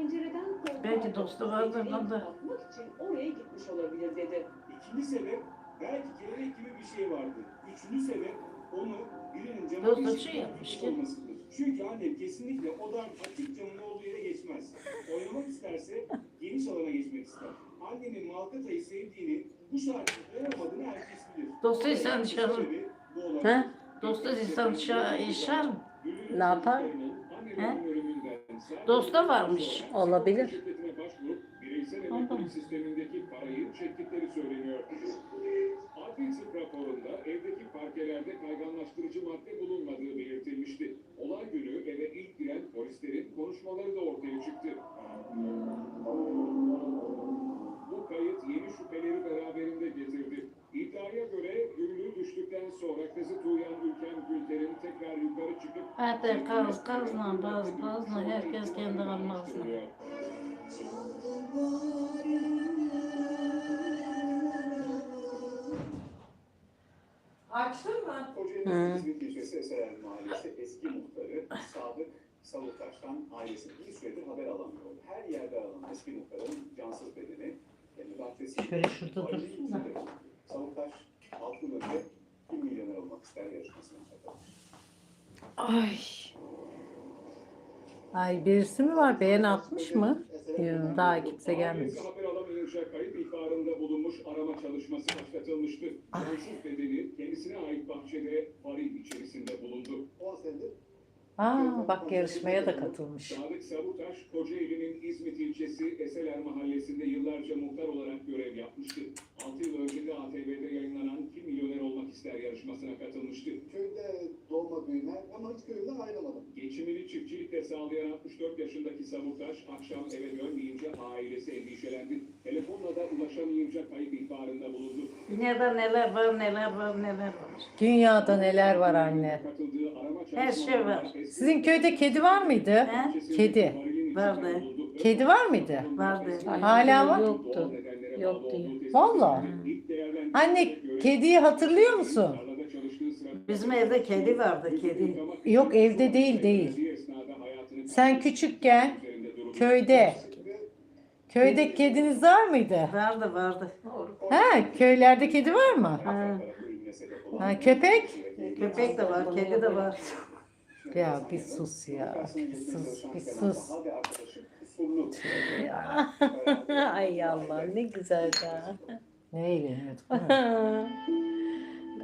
pencereden korkan Belki dostu vardır geceleyin lan da. bakmak için oraya gitmiş olabilir dedi. İkinci sebep belki kelebek gibi bir şey vardı. Üçüncü sebep onu birinin camı Dost da değişik şey yapmış ki. olmasıdır. Çünkü annem kesinlikle o dar açık camın olduğu yere geçmez. Oynamak isterse geniş alana geçmek ister. Annemin Malkata'yı sevdiğini bu saatte oynamadığını herkes bilir. Dostu sen dışarı. He? Dostu insan dışarı? Ne yapar? He? Dosta varmış. Olabilir. Ondan. sistemindeki parayı çektikleri söyleniyor. Adli tıp raporunda evdeki parkelerde kayganlaştırıcı madde bulunmadığı belirtilmişti. Olay günü eve ilk giren polislerin konuşmaları da ortaya çıktı. Bu kayıt yeni şüpheleri beraberinde getirdi. İddiaya göre Güllü düştükten sonra kızı Tuğyan Ülken Gülter'in tekrar yukarı çıkıp Hatta kaz kazla baz bazla herkes kendi almasına. Açtın mı? Kocaeli İzmit ilçesi Eserer Mahallesi eski muhtarı Sadık Savuktaş'tan ailesi bir süredir haber alamıyor. Her yerde aranan eski muhtarın cansız bedeni ve müdahalesi... Şöyle şurada dursun da. Savuktaş altın önce kim milyoner olmak ister yarışmasına katılmış. Ay. Ay birisi mi var? Beğen atmış mı? Yok, daha kimse. Ailesi haber alamayınca kayıp ihbarında bulunmuş arama çalışması başlatılmıştı. Cansız bedeni kendisine ait bahçede varil içerisinde bulundu. 10 senedir Aa bak yarışmaya da katılmış. Sadık Savutaş, Kocaeli'nin İzmit ilçesi Eseler Mahallesi'nde yıllarca muhtar olarak görev yapmıştı. 6 yıl önce de ATV'de yayınlanan Kim Milyoner Olmak İster yarışmasına katılmıştı. köyde doğma büyüme ama hiç köyümden ayrılmadım. Geçimini çiftçilikle sağlayan 64 yaşındaki Savutaş, akşam eve dönmeyince ailesi endişelendi. Telefonla da ulaşamayınca kayıp ihbarında bulundu. Dünyada neler var neler var neler var. Dünyada neler var anne. Her şey var. Sizin köyde kedi var mıydı? He? Kedi. Vardı. Kedi var mıydı? Vardı. Hala var? Yoktu. Yoktu. Vallahi. Anne kediyi hatırlıyor musun? Bizim evde kedi vardı kedi. Yok evde değil değil. Sen küçükken köyde köyde kediniz var mıydı? Vardı vardı. Ha köylerde kedi var mı? Ha, Ha köpek? köpek de var, kedi de var. Ya bir sus ya. Bir sus, bir sus. Ay Allah ne güzel ya. Ne eğleniyorduk değil mi?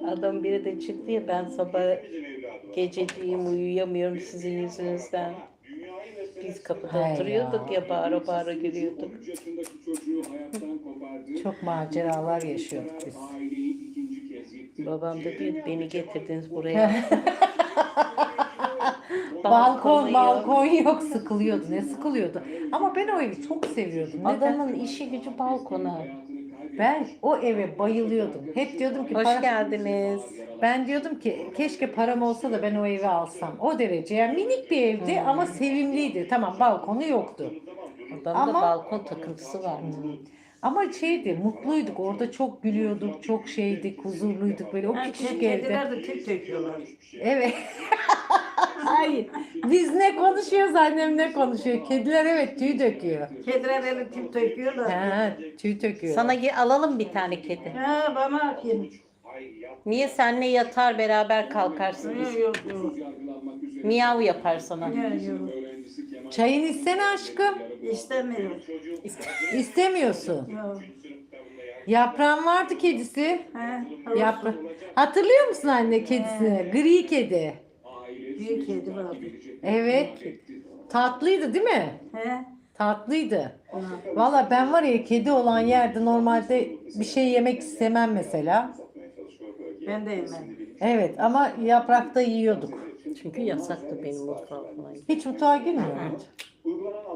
Adam biri de çıktı ya ben sabah gececiğim uyuyamıyorum sizin yüzünüzden. Biz kapıda Hay oturuyorduk ya bağıra bağıra gülüyorduk. Çok maceralar yaşıyorduk biz. Babam da diyor beni getirdiniz buraya. Balkon balkon yok sıkılıyordu. Ne sıkılıyordu? Ama ben o evi çok seviyordum. Neden? Adamın işi gücü balkona. Ben o eve bayılıyordum. Hep diyordum ki Hoş para- geldiniz. Ben diyordum ki keşke param olsa da ben o evi alsam. O derece. Yani minik bir evdi ama sevimliydi. Tamam balkonu yoktu. Adamda Ama- balkon takıntısı var. Ama şeydi mutluyduk. Orada çok gülüyorduk. Çok şeydik. Huzurluyduk böyle. O Ha, küçücük evde. kediler de tüp döküyorlar. Evet. Hayır. Biz ne konuşuyoruz annem ne konuşuyor. Kediler evet tüy döküyor. Kediler öyle tüp döküyorlar. Ha, tüy döküyor. Sana ge- alalım bir tane kedi. Ha bana kim? Niye senle yatar beraber kalkarsınız? Yok yok yok. Miyav yapar sana. Yok yok. Çayını istene aşkım. İstemiyorum. İstemiyorsun. Yok. Yaprağın vardı kedisi. Ha, Yapra Hatırlıyor musun anne kedisini? Gri kedi. Büyük kedi vardı. Evet. Tatlıydı değil mi? He? Tatlıydı. Valla ben var ya kedi olan yerde normalde bir şey yemek istemem mesela. Ben de yemem. Evet ama yaprakta yiyorduk. Çünkü yasaktı benim mutfağıma. Hiç mutfağa girmiyor?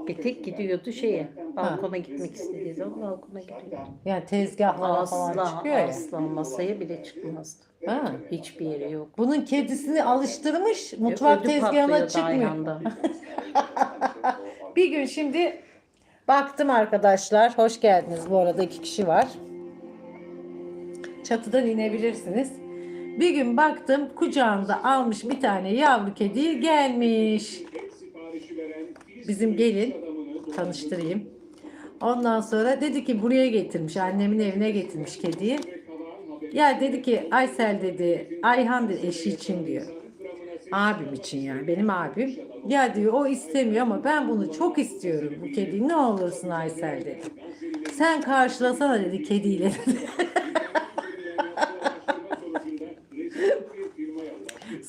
Bir tek gidiyordu şeye. Balkona gitmek istediği zaman balkona gidiyordu. Yani tezgahlara falan Asla çıkıyor ya. asla masaya bile çıkmazdı. Ha. Hiçbir yere yok. Bunun kedisini alıştırmış mutfak Ödü tezgahına patlıyordu çıkmıyor. ayağında. Bir gün şimdi baktım arkadaşlar. Hoş geldiniz. Bu arada iki kişi var. Çatıdan inebilirsiniz. Bir gün baktım kucağında almış bir tane yavru kedi gelmiş. Bizim gelin tanıştırayım. Ondan sonra dedi ki buraya getirmiş. Annemin evine getirmiş kediyi. Ya dedi ki Aysel dedi Ayhan dedi eşi için diyor. Abim için yani benim abim. Ya diyor o istemiyor ama ben bunu çok istiyorum bu kediyi ne olursun Aysel dedi. Sen karşılasana dedi kediyle dedi.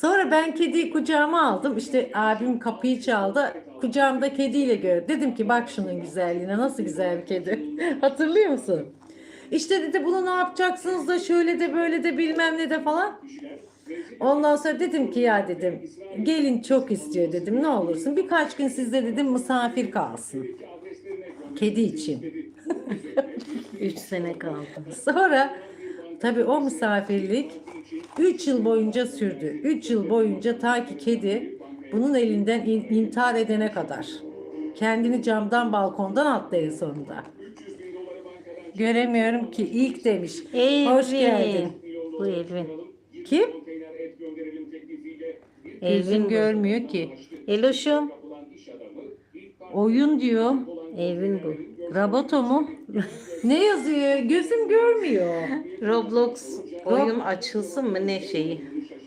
Sonra ben kediyi kucağıma aldım. İşte abim kapıyı çaldı. Kucağımda kediyle gördüm. Dedim ki bak şunun güzelliğine nasıl güzel bir kedi. Hatırlıyor musun? İşte dedi bunu ne yapacaksınız da şöyle de böyle de bilmem ne de falan. Ondan sonra dedim ki ya dedim gelin çok istiyor dedim ne olursun birkaç gün sizde dedim misafir kalsın. Kedi için. 3 sene kaldı. Sonra tabii o misafirlik 3 yıl boyunca sürdü. 3 yıl boyunca ta ki kedi bunun elinden in- intihar edene kadar. Kendini camdan balkondan attı en sonunda. Göremiyorum ki ilk demiş. Hoş geldin. Bu Elvin. Kim? Elvin görmüyor ki. Eloşum. Oyun diyor. Elvin bu. Roboto mu? Ne yazıyor? Gözüm görmüyor. Roblox oyun açılsın mı ne şeyi?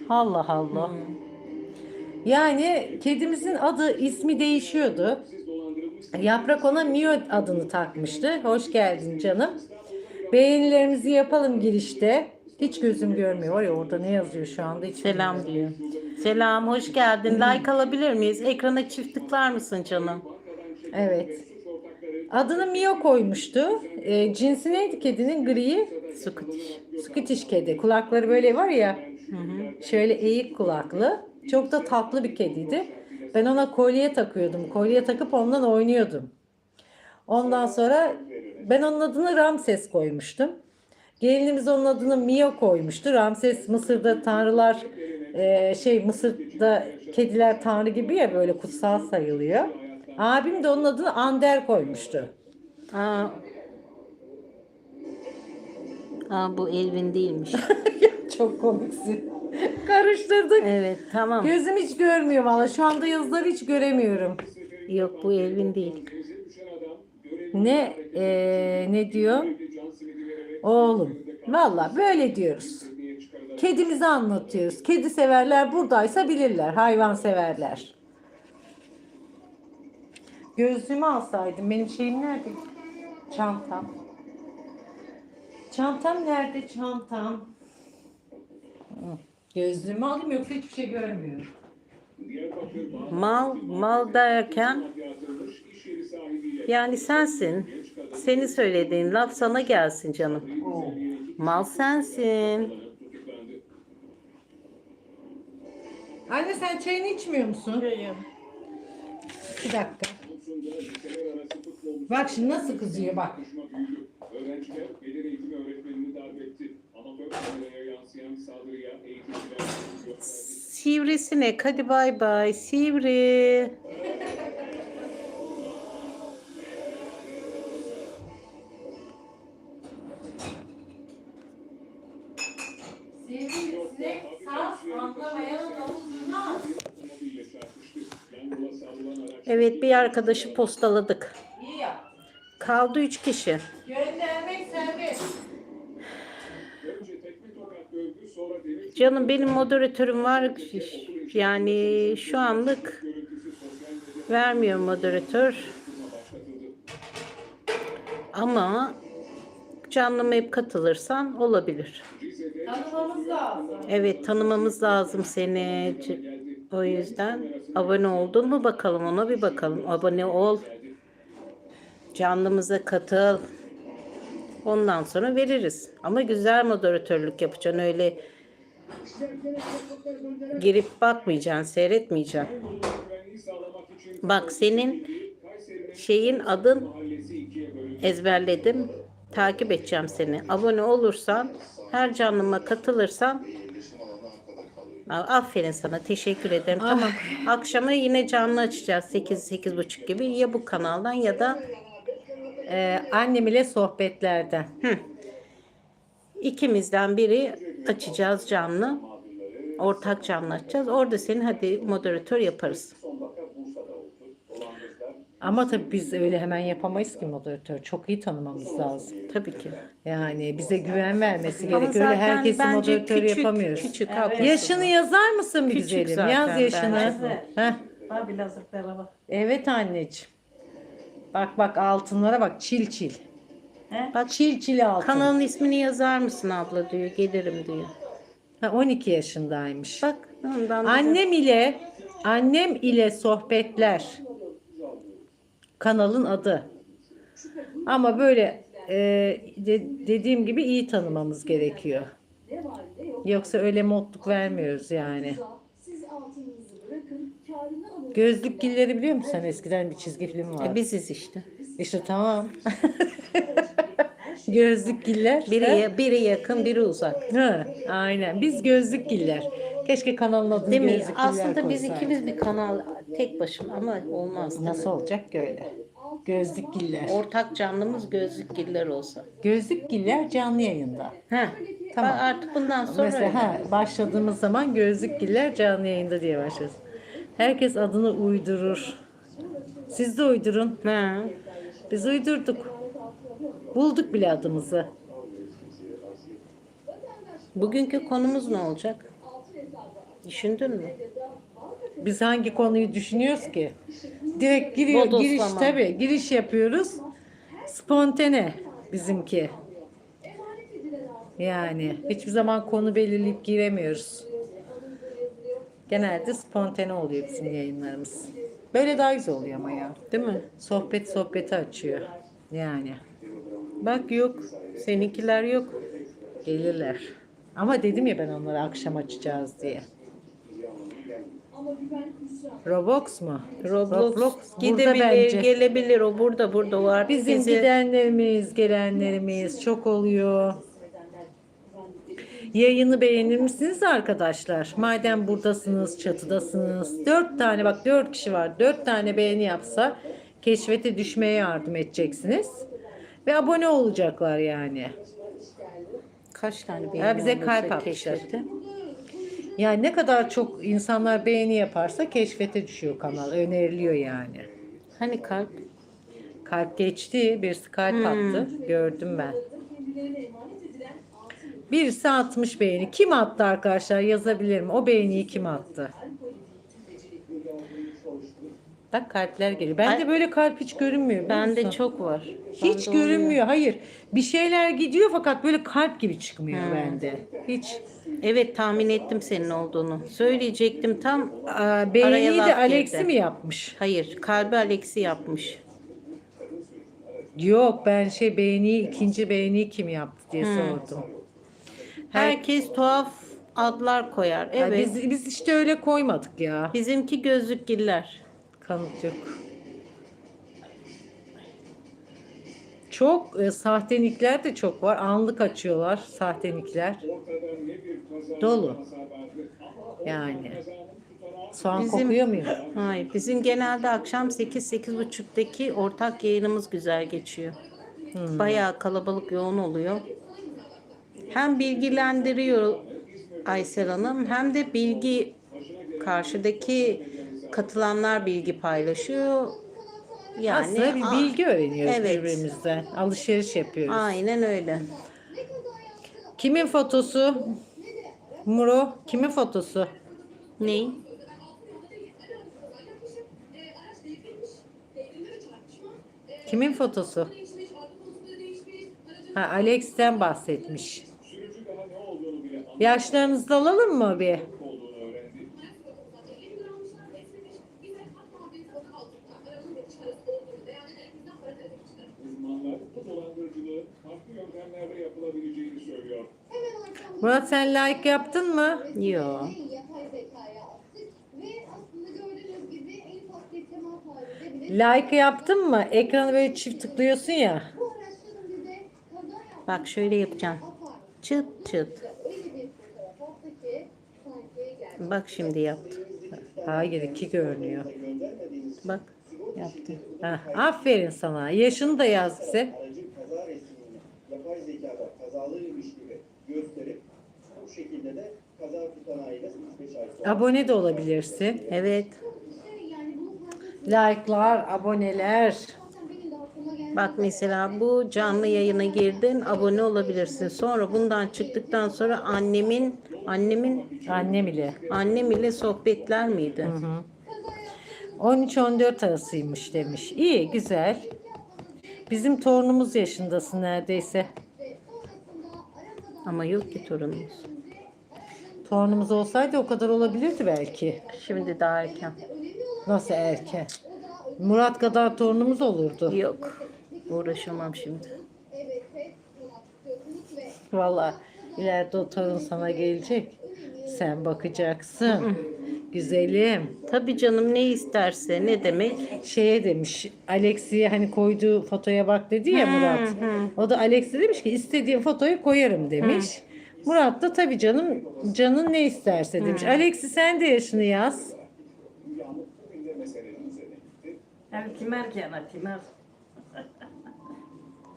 Allah Allah. Yani kedimizin adı ismi değişiyordu. Yaprak ona Mio adını takmıştı. Hoş geldin canım. Beğenilerimizi yapalım girişte. Hiç gözüm görmüyor. Var ya orada ne yazıyor şu anda hiç Selam bilmiyorum. diyor. Selam, hoş geldin. Like alabilir miyiz? Ekrana çift tıklar mısın canım? Evet. Adını Mio koymuştu. E, cinsi neydi kedinin? Griyi. Scottish. Scottish kedi. Kulakları böyle var ya. Şöyle eğik kulaklı. Çok da tatlı bir kediydi. Ben ona kolye takıyordum. Kolye takıp ondan oynuyordum. Ondan sonra ben onun adını Ramses koymuştum. Gelinimiz onun adını Mio koymuştu. Ramses Mısır'da tanrılar e, şey Mısır'da kediler tanrı gibi ya böyle kutsal sayılıyor. Abim de onun adını Ander koymuştu. Aa. Aa bu Elvin değilmiş. Çok komiksin. Karıştırdık. Evet tamam. Gözüm hiç görmüyor valla. Şu anda yazıları hiç göremiyorum. Yok bu Elvin değil. Ne eee, ne diyor? Oğlum. Valla böyle diyoruz. Kedimizi anlatıyoruz. Kedi severler buradaysa bilirler. Hayvan severler. Gözlüğümü alsaydım. Benim şeyim nerede? Çantam. Çantam nerede? Çantam. Gözlüğümü alayım yoksa hiçbir şey görmüyorum. Mal, mal derken yani sensin. Seni söylediğin laf sana gelsin canım. Mal sensin. Anne sen çayını içmiyor musun? Bir dakika. Bak şimdi nasıl kızıyor bak. Öğrenciler beden eğitimi öğretmenini darp etti. Amatör kameraya yansıyan saldırıya eğitimciler Sivrisinek hadi bay bay sivri. Evet bir arkadaşı postaladık. İyi yap. Kaldı üç kişi. Göndermek serbest. Canım benim moderatörüm var. Yani şu anlık vermiyor moderatör. Ama canlıma hep katılırsan olabilir. Tanımamız lazım. Evet tanımamız lazım seni. O yüzden abone oldun mu bakalım ona bir bakalım. Abone ol. Canlımıza katıl. Ondan sonra veririz. Ama güzel moderatörlük yapacaksın. Öyle girip bakmayacaksın, seyretmeyeceksin. Bak senin şeyin adın ezberledim. Takip edeceğim seni. Abone olursan, her canlıma katılırsan Aferin sana. Teşekkür ederim. Tamam. Akşama yine canlı açacağız. 8 buçuk gibi. Ya bu kanaldan ya da Ee, annem ile sohbetlerden. ikimizden biri açacağız canlı. Ortak canlı açacağız. Orada seni hadi moderatör yaparız. Ama tabii biz öyle hemen yapamayız ki moderatör. Çok iyi tanımamız lazım. Tabii ki. Yani bize güven vermesi Ama gerekiyor. Öyle zaten herkesi bence moderatör küçük, yapamıyoruz. Küçük, Evet. haklısın. Yaşını yazar mısın bir Küçük güzelim? zaten Yaz yaşını. bence. Heh. Bak. Evet anneciğim. Bak bak altınlara bak çil çil. He? Çil çil altın. Kanalın ismini yazar mısın abla diyor. Gelirim diyor. Ha, 12 yaşındaymış. Bak ondan da- Annem ile annem ile sohbetler kanalın adı. Ama böyle e, de- dediğim gibi iyi tanımamız gerekiyor. Yoksa öyle modluk vermiyoruz yani. Siz altınınızı bırakın, kârını alın. Gözlük gilleri biliyor musun sen? Eskiden bir çizgi film E, vardı. biziz işte. İşte tamam. Gözlük giller. Biri, biri yakın, biri uzak. Ha, aynen. Biz gözlük giller. Keşke kanalın adını Değil mi? gözlük giller Aslında biz koysaydık. ikimiz bir kanal tek başına ama olmaz. Nasıl olacak ki öyle? Gözlük giller. Ortak canlımız gözlükgiller olsa. Gözlük giller canlı yayında. Heh. Tamam. Bak Artık bundan sonra Mesela ha, başladığımız zaman gözlük giller canlı yayında diye başlarız. Herkes adını uydurur. Siz de uydurun. Ha. Biz uydurduk. Bulduk bile adımızı. Bugünkü konumuz ne olacak? Düşündün mü? Biz hangi konuyu düşünüyoruz ki? Direkt giriyor, Bodoslama. giriş tabii. Giriş yapıyoruz. Spontane bizimki. Yani hiçbir zaman konu belirleyip giremiyoruz. Genelde spontane oluyor bizim yayınlarımız. Böyle daha güzel oluyor ama ya. Değil mi? Sohbet sohbeti açıyor. Yani Bak yok. Seninkiler yok. gelirler. Ama dedim ya ben onları akşam açacağız diye. Roblox mu? Roblox, burada gidebilir, bence. gelebilir. O burada, burada. O artık Bizim bizi- gidenlerimiz, gelenlerimiz çok oluyor. Yayını beğenir misiniz arkadaşlar? Madem buradasınız, çatıdasınız. Dört tane bak dört kişi var. Dört tane beğeni yapsa keşfete düşmeye yardım edeceksiniz. Ve abone olacaklar yani. Kaç tane Ya beğeni bize olursa kalp atmışlar. Yani ne kadar çok insanlar beğeni yaparsa keşfete düşüyor kanal. Öneriliyor yani. Hani kalp? Kalp geçti. Birisi kalp Hmm. attı. Gördüm ben. Birisi atmış beğeni. Kim attı arkadaşlar yazabilirim. O beğeniyi kim attı? Bak kalpler geliyor. Ben de böyle kalp hiç görünmüyor. Bende çok var. Hiç oluyor. görünmüyor. Hayır. Bir şeyler gidiyor fakat böyle kalp gibi çıkmıyor Hmm. bende. Hiç. Evet tahmin ettim senin olduğunu. Söyleyecektim tam. Aa, beğeniyi laf de Alex'i girdi. mi yapmış? Hayır kalbi Alex'i yapmış. Yok ben şey beğeniyi ikinci beğeniyi kim yaptı diye sordum. Her- Herkes tuhaf adlar koyar. Ya Evet. biz, biz işte öyle koymadık ya. Bizimki gözlükgiller. Kanıt yok. Çok e, sahtenikler de çok var. Anlık açıyorlar sahtenikler. Dolu. Yani. Soğan Bizim- kokuyor mu? Hayır, bizim genelde akşam 8-8.30'daki ortak yayınımız güzel geçiyor. Hmm. Bayağı kalabalık yoğun oluyor. Hem bilgilendiriyor Aysel Hanım hem de bilgi karşıdaki katılanlar bilgi paylaşıyor. Yani Aslında bir bilgi öğreniyoruz Evet. birbirimizden. Alışveriş yapıyoruz. Aynen öyle. Kimin fotosu? Muro, kimin fotosu? Ney? Kimin fotosu? Ha, Alex'ten bahsetmiş. Yaşlarınızı alalım mı bir? Yöntemlerle yapılabileceğini söylüyor. Murat sen like yaptın mı? Yo. Yapay zekaya attık ve aslında gördüğünüz gibi en ufak bir temas halinde bile Like yaptın mı? Ekranı böyle çift tıklıyorsun ya. Bak şöyle yapacağım. Çıt çıt. Bak şimdi yaptı. Hayır iki görünüyor. Bak yaptı. Ha, aferin sana. Yaşını da yaz bize. Kazalıymış gibi gösterip bu şekilde de kaza tutanağıyla 3-5 ay sonra Abone de olabilirsin. Evet. Like'lar, aboneler. Bak mesela bu canlı yayına girdin, abone olabilirsin. Sonra bundan çıktıktan sonra annemin annemin Annem ile. annem ile sohbetler miydi? 13-14 arasıymış demiş. İyi, güzel. Bizim torunumuz yaşındasın neredeyse. Ama yok ki torunumuz. Torunumuz olsaydı o kadar olabilirdi belki. Şimdi daha erken. Nasıl erken? Murat kadar torunumuz olurdu. Yok. Uğraşamam şimdi. Vallahi ileride o torun sana gelecek. Sen bakacaksın. Güzelim. Tabii canım ne isterse ne demek? Şeye demiş Alexi'ye hani koyduğu fotoya bak dedi ya Murat. O da Alexi demiş ki istediğin fotoyu koyarım demiş. Murat da tabii canım canın ne isterse demiş. Alexi sen de yaşını yaz. Yani timer gene timer.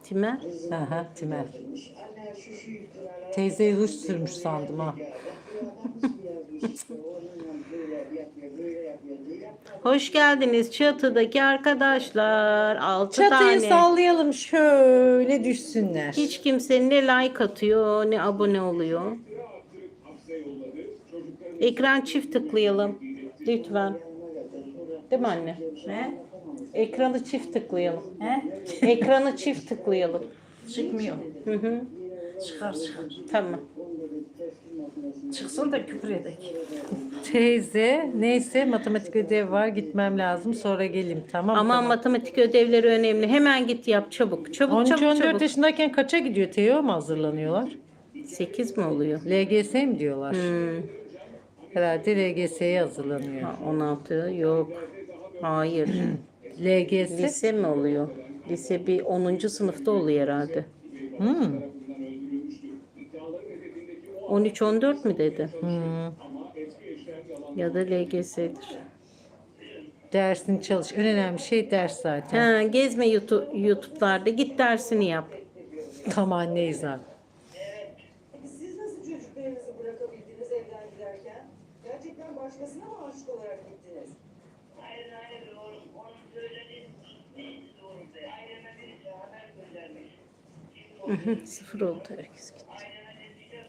Timer. Aha Timel. Teyzeyi ruj sürmüş sandım ha. Hoş geldiniz çatıdaki arkadaşlar. Altı Çatıyı tane. sallayalım şöyle düşsünler. Hiç kimse ne like atıyor ne abone oluyor. Ekran çift tıklayalım. Lütfen. Değil mi anne? Ne? Ekranı çift tıklayalım. He? Ekranı çift tıklayalım. Çıkmıyor. Hı hı. Çıkar çıkar. Tamam. Çıksın da küfür edek. Teyze neyse matematik ödevi var gitmem lazım sonra geleyim tamam mı? Ama Tamam. matematik ödevleri önemli. Hemen git yap çabuk. Çabuk çabuk 13-14 çabuk. yaşındayken kaça gidiyor Teo mu hazırlanıyorlar? 8 mi oluyor? LGS mi diyorlar? Hmm. Herhalde LGS'ye hazırlanıyor. Ha, 16 yok. Hayır. LGS? Lise mi oluyor? Lise bir 10. sınıfta oluyor herhalde. Hmm. 13-14 mü dedi? Hmm. Ya da LGS'dir. Dersini çalış. En önemli şey ders zaten. Ha, gezme YouTube, YouTube'larda git dersini yap. Tam anneyiz abi. Siz nasıl çocuklarınızı bırakabildiniz evden giderken? Gerçekten başkasına mı aşık olarak gittiniz? Hayır hayır oğlum. Onun söylediği değil doğru değil. Aileme birisi haber göndermiş. Şimdi o Sıfır oldu herkes gitti.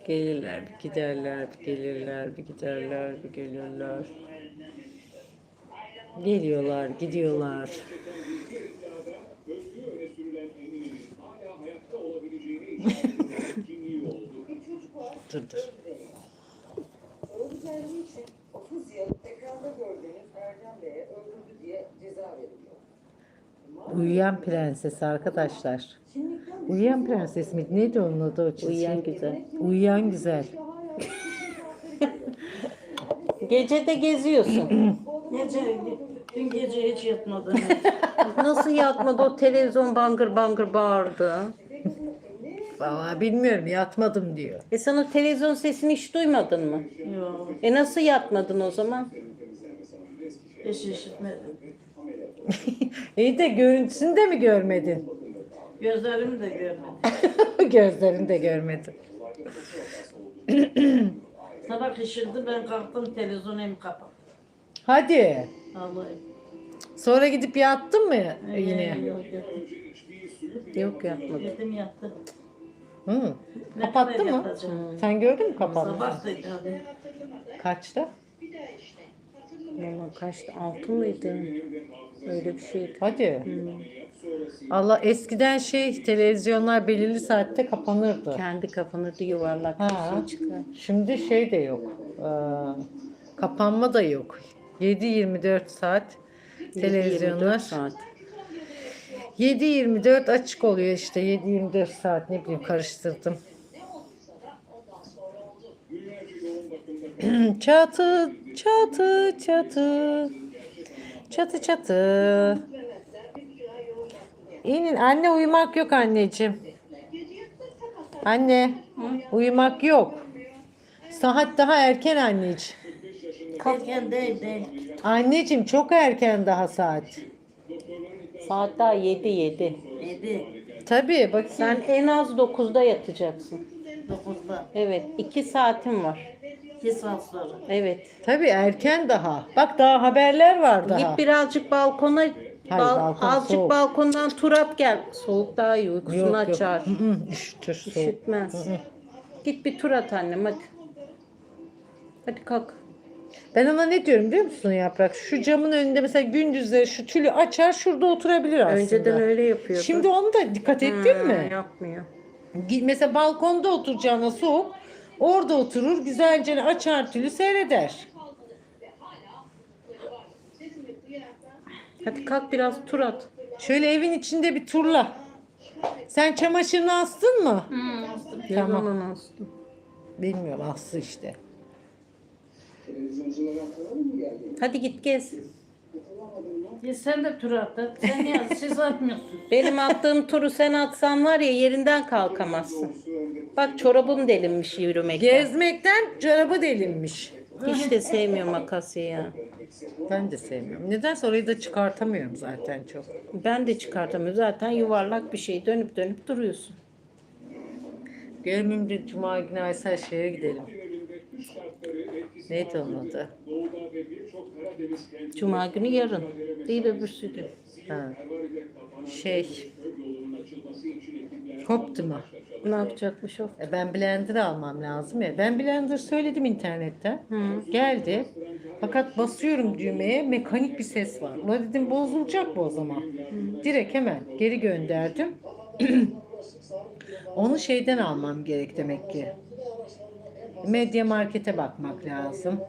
Gelirler, bir giderler, bir gelirler, bir giderler, bir gelirler. Geliyorlar, gidiyorlar. Dur dur. Öldükleri için 30 yıl ekranda gördüğünüz Erdem Bey'e öldürdü diye ceza veriliyor. Uyuyan prenses arkadaşlar. Uyuyan prenses miydi? Neydi onun adı o çizgi? Uyuyan güzel. Uyuyan güzel. Gece de geziyorsun. Gece, dün gece hiç yatmadım. Nasıl yatmadı o televizyon bangır bangır bağırdı. Vallahi bilmiyorum yatmadım diyor. E sen o televizyon sesini hiç duymadın mı? Yok. E nasıl yatmadın o zaman? Hiç işitmedim. İyi de görüntüsünü de mi görmedin? Gözlerimi de görmedim. Gözlerini de görmedin. Sabah ışıldı ben kalktım televizyon hem kapattım. Hadi. Vallahi. Sonra gidip yattın mı yine? Yok yok. Yok yatmadım. Yedim yattı. Hı. Ne Kapattı mı? yatacağım? Sen gördün mü kapattı? Sabah. Kaçta? Valla kaçtı? Altı mıydı? Öyle bir şeydi. Hadi. Allah eskiden şey televizyonlar belirli saatte kapanırdı. Kendi kapanırdı yuvarlak Ha. şey çıkar. Şimdi şey de yok. Ee, kapanma da yok. 7-24 saat 24 televizyonlar. saat. 7-24 açık oluyor işte 7-24 saat ne bileyim karıştırdım. çatı çatı çatı çatı çatı. İnin anne uyumak yok anneciğim. Anne uyumak yok. Saat daha erken anneciğim. Erken değil değil. Anneciğim çok erken daha saat. Saat daha 7 7. Yedi. Tabii bak Sen en az 9'da yatacaksın. Dokuzda. Evet 2 saatin var. Lisansları. Evet. Tabii erken daha. Bak daha haberler var daha. Git birazcık balkona bal- balkon azıcık soğuk. balkondan tur at gel. Soğuk daha iyi uykusunu Yok, yok. açar. Hı hı, Üşütür soğuk. Üşütmez. Git bir tur at annem hadi. Hadi kalk. Ben ona ne diyorum biliyor musun Yaprak? Şu camın önünde mesela gündüzleri şu tülü açar şurada oturabilir aslında. Önceden öyle yapıyordu. Şimdi onu da dikkat ettin Ha, mi? Yapmıyor. Gi- Mesela balkonda oturacağına soğuk. Orada oturur güzelce açar tülü seyreder. Hadi kalk biraz tur at. Şöyle evin içinde bir turla. Sen çamaşırını astın mı? Ne Tamam. zaman astın? Bilmiyorum aslı işte. Hadi git gez. Ya sen de tur attın. Sen niye siz atmıyorsun? Benim attığım turu sen atsan var ya yerinden kalkamazsın. Bak çorabım delinmiş yürümekten. Gezmekten çorabı delinmiş. Hiç de sevmiyorum akasya ya. Ben de sevmiyorum. Nedense orayı da çıkartamıyorum zaten çok. Ben de çıkartamıyorum. Zaten yuvarlak bir şey dönüp dönüp duruyorsun. Görmeyeyim de Cuma günü Aysel şeye gidelim. Neydi onun adı? Cuma günü yarın. Değil öbürsü gün. Ha. Şey, mu? Ne yapacakmış o? E ben blender almam lazım ya. Ben blender söyledim internetten. Geldi. Fakat basıyorum düğmeye mekanik bir ses var. Ulan dedim bozulacak bu o zaman. Direkt hemen geri gönderdim. Onu şeyden almam gerek demek ki. Medya markete bakmak lazım.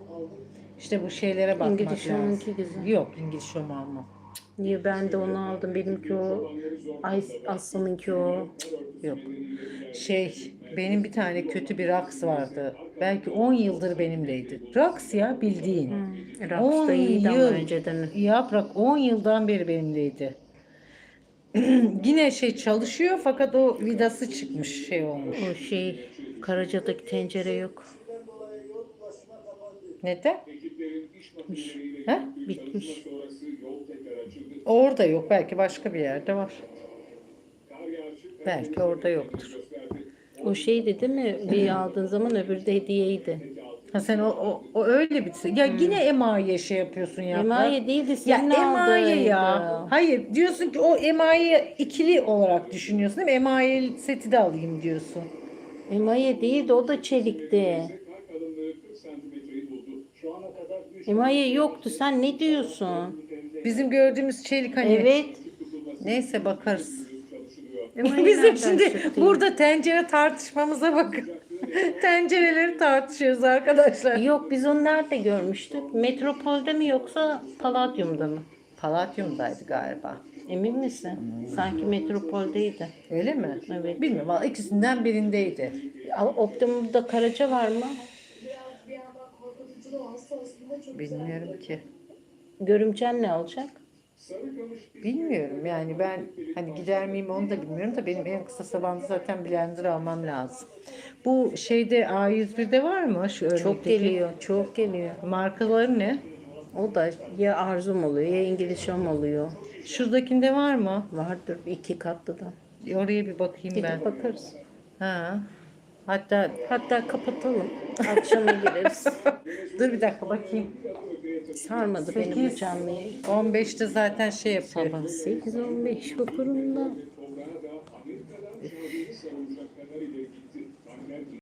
İşte bu şeylere bakmak İngiliz lazım. Show'unki güzel. Yok İngiliz Show almam. Niye ben de onu aldım? Benimki o. Ay Aslı'nınki o. Yok. Şey, benim bir tane kötü bir raks vardı. Belki 10 yıldır benimleydi. Raks ya bildiğin. 10 Raks da iyiydi ama önceden. Yaprak 10 yıldan beri benimleydi. Yine şey çalışıyor fakat o vidası çıkmış şey olmuş. O şey Karaca'daki tencere yok. Neden? ekiplerin iş makineleriyle He? Bitmiş. Orada yok. Belki başka bir yerde var. Belki orada yoktur. O şeydi değil mi? Bir aldığın zaman öbürü de hediyeydi. Ha sen o, o, o öyle bir Ya yine emaye şey yapıyorsun ya. Emaye değildi Ya senin emaye ya. Hayır diyorsun ki o emaye ikili olarak düşünüyorsun değil mi? Emaye seti de alayım diyorsun. Emaye değildi o da çelikti. Kar kalınlığı 40 santimetreyi buldu. Şu ana kadar üç Emaye yoktu sen ne diyorsun? Bizim gördüğümüz çelik hani. Evet. Neyse bakarız. Emaye Bizim nereden şimdi çıktı? burada tencere tartışmamıza bakın. Tencereleri tartışıyoruz arkadaşlar. Yok biz onu nerede görmüştük? Metropolde mi yoksa Palladium'da mı? Paladyum'daydı galiba. Emin misin? Sanki Metropol'deydi. Öyle mi? Evet. Bilmiyorum. Vallahi ikisinden birindeydi. Optimum'da Karaca var mı? Bilmiyorum ki. Görümcen ne olacak? Bilmiyorum yani ben hani gider miyim onu da bilmiyorum da benim en kısa zamanda zaten blender almam lazım. Bu şeyde A101'de var mı? Şu Çok örnekteki? geliyor, çok geliyor. Markaları ne? O da ya Arzum oluyor ya İngiliz Home oluyor. Şuradakinde var mı? Vardır iki katlı da. Oraya bir bakayım ben. Gidip bakarız. Ha. Hatta Hatta kapatalım. Akşama gireriz. dur bir dakika bakayım. Sarmadı benim canlı yayın. 15'te zaten şey yapalım. Sabah 8-15 okurumda.